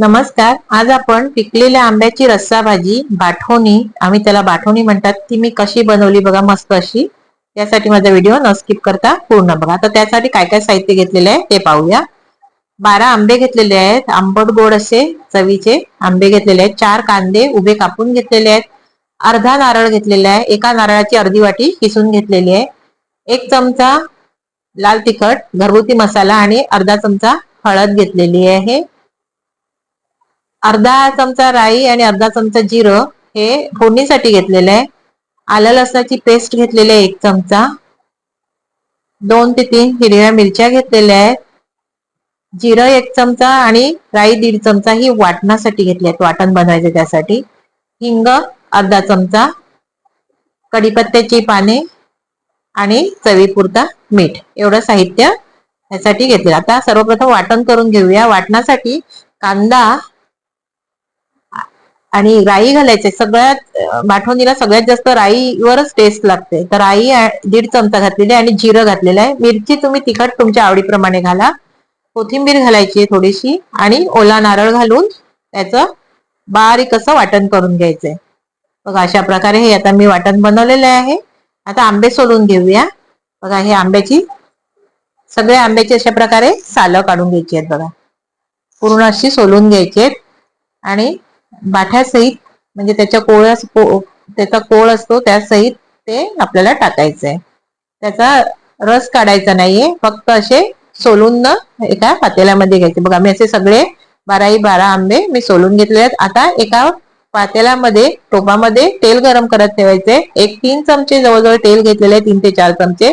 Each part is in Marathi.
नमस्कार आज आपण पिकलेल्या आंब्याची रस्सा भाजी बाठवणी आम्ही त्याला बाठवणी म्हणतात ती मी कशी बनवली बघा मस्त अशी. त्यासाठी माझा व्हिडिओ न स्किप करता पूर्ण बघा. आता त्यासाठी काय काय साहित्य घेतलेले आहे ते पाहूया. बारा आंबे घेतलेले आहेत आंबट गोड असे चवीचे आंबे घेतलेले आहेत चार कांदे उभे कापून घेतलेले आहेत अर्धा नारळ घेतलेला आहे एका नारळाची अर्धी वाटी किसून घेतलेली आहे एक चमचा लाल तिखट घरगुती मसाला आणि अर्धा चमचा हळद घेतलेली आहे. अर्धा चमचा राई आणि अर्धा चमचा जिरं हे फोडणीसाठी घेतलेलं आहे. आलं लसणाची पेस्ट घेतलेली आहे एक चमचा. दोन ते तीन हिरव्या मिरच्या घेतलेल्या आहेत. जिरं एक चमचा आणि राई दीड चमचा ही वाटणासाठी घेतली आहेत. वाटण बनवायचे त्यासाठी. हिंग अर्धा चमचा कढीपत्त्याची पाने आणि चवीपुरता मीठ. एवढं साहित्य यासाठी घेतलेलं. आता सर्वप्रथम वाटण करून घेऊया. वाटणासाठी कांदा आणि राई घालायचे. सगळ्यात बाठवणीला सगळ्यात जास्त राईवरच टेस्ट लागते. तर राई दीड चमचा घातलेली आणि जिरं घातलेलं आहे. मिरची तुम्ही तिखट तुमच्या आवडीप्रमाणे घाला. कोथिंबीर घालायची थोडीशी आणि ओला नारळ घालून त्याचं बारीक असं वाटण करून घ्यायचंय. बघा अशा प्रकारे हे आता मी वाटण बनवलेलं आहे. आता आंबे सोलून घेऊया. बघा हे आंब्याची सगळे आंब्याची अशा प्रकारे सालं काढून घ्यायची आहेत बघा. पूर्ण अशी सोलून घ्यायची आहेत. आणि बाठ्यासहित म्हणजे त्याच्या कोळ्यास त्याचा कोळ असतो त्यासहित ते आपल्याला टाकायचं आहे त्याचा रस काढायचा नाहीये फक्त असे सोलून न एका पातेल्यामध्ये घ्यायचे. बघा मी असे सगळे बाराही बारा आंबे मी सोलून घेतले आहेत. आता एका पातेल्यामध्ये टोपामध्ये तेल गरम करत ठेवायचे. एक तीन चमचे जवळजवळ तेल घेतलेले तीन ते चार चमचे.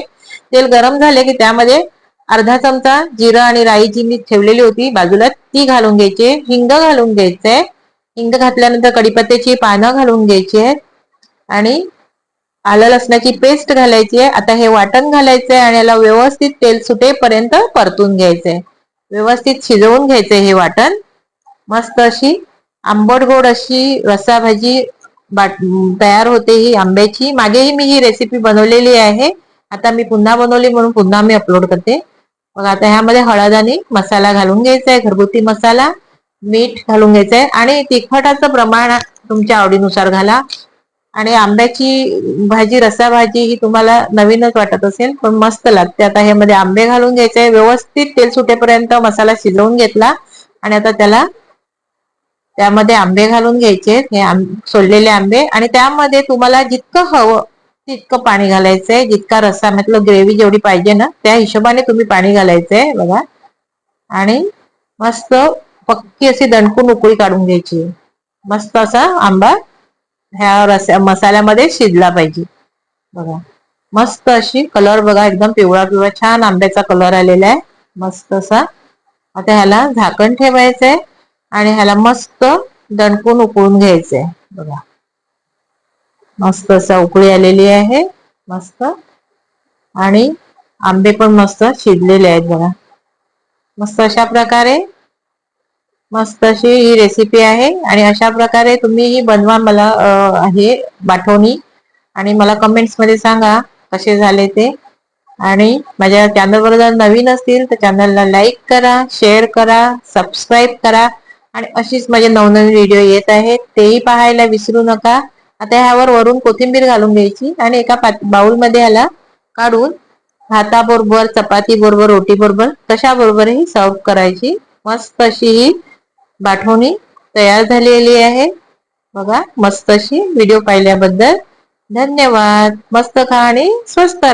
तेल गरम झाले की त्यामध्ये अर्धा चमचा जिरं आणि राई जी मी ठेवलेली होती बाजूला ती घालून घ्यायची. हिंग घालून घ्यायचंय. हिंग घातल्यानंतर कडीपत्त्याची पानं घालून घ्यायची आहेत आणि आलं लसणाची पेस्ट घालायची आहे. आता हे वाटण घालायचंय आणि याला व्यवस्थित तेल सुटेपर्यंत परतून घ्यायचंय व्यवस्थित शिजवून घ्यायचंय हे वाटण. मस्त अशी आंबट गोड अशी रसाभाजी भाजी तयार होते ही आंब्याची. मागेही मी ही रेसिपी बनवलेली आहे. आता मी पुन्हा बनवली म्हणून पुन्हा मी अपलोड करते. मग आता ह्यामध्ये हळद आणि मसाला घालून घ्यायचा आहे. घरगुती मसाला. मीठ घालून घ्यायचंय. आणि तिखटाचं प्रमाण तुमच्या आवडीनुसार घाला. आणि आंब्याची भाजी रसा भाजी ही तुम्हाला नवीनच वाटत असेल पण मस्त लागते. आता ह्यामध्ये आंबे घालून घ्यायचे व्यवस्थित तेल सुटेपर्यंत मसाला शिजवून घेतला. आणि आता त्याला त्यामध्ये आंबे घालून घ्यायचे. हे सोडलेले आंबे. आणि त्यामध्ये तुम्हाला जितकं हवं तितकं पाणी घालायचंय. जितका रस्सा म्हटलं ग्रेव्ही जेवढी पाहिजे ना त्या हिशोबाने तुम्ही पाणी घालायचंय बघा. आणि मस्त पक्की अशी दणकून उकळी काढून घ्यायची. मस्त असा आंबा ह्या रस्या मसाल्यामध्ये शिजला पाहिजे. बघा. मस्त अशी कलर बघा एकदम पिवळा पिवळा छान आंब्याचा कलर आलेला आहे. मस्त असा. आता ह्याला झाकण ठेवायचंय आणि ह्याला मस्त दणकून उकळून घ्यायचंय. बघा. मस्त असा उकळी आलेली आहे. मस्त. आणि आंबे पण मस्त शिजलेले आहेत बघा. मस्त अशा प्रकारे मस्त अशी ही रेसिपी आहे आणि अशा प्रकारे तुम्ही ही बनवा मला हे पाठवणी. आणि मला कमेंट्समध्ये सांगा कसे झाले ते. आणि माझ्या चॅनलवर जर नवीन असतील तर चॅनलला लाईक करा शेअर करा सबस्क्राईब करा. आणि अशीच माझे नवनवीन व्हिडिओ येत आहेत तेही पाहायला विसरू नका. आता ह्यावर वरून कोथिंबीर घालून घ्यायची आणि एका बाउलमध्ये ह्याला काढून भाताबरोबर चपाती बरोबर रोटी बरोबर तशा बरोबरही सर्व करायची. मस्त अशी ही बाठवणी तयार झालेली आहे. बघा मस्त अशी व्हिडिओ पाहिल्याबद्दल धन्यवाद. मस्त खा आणि स्वस्त राहा.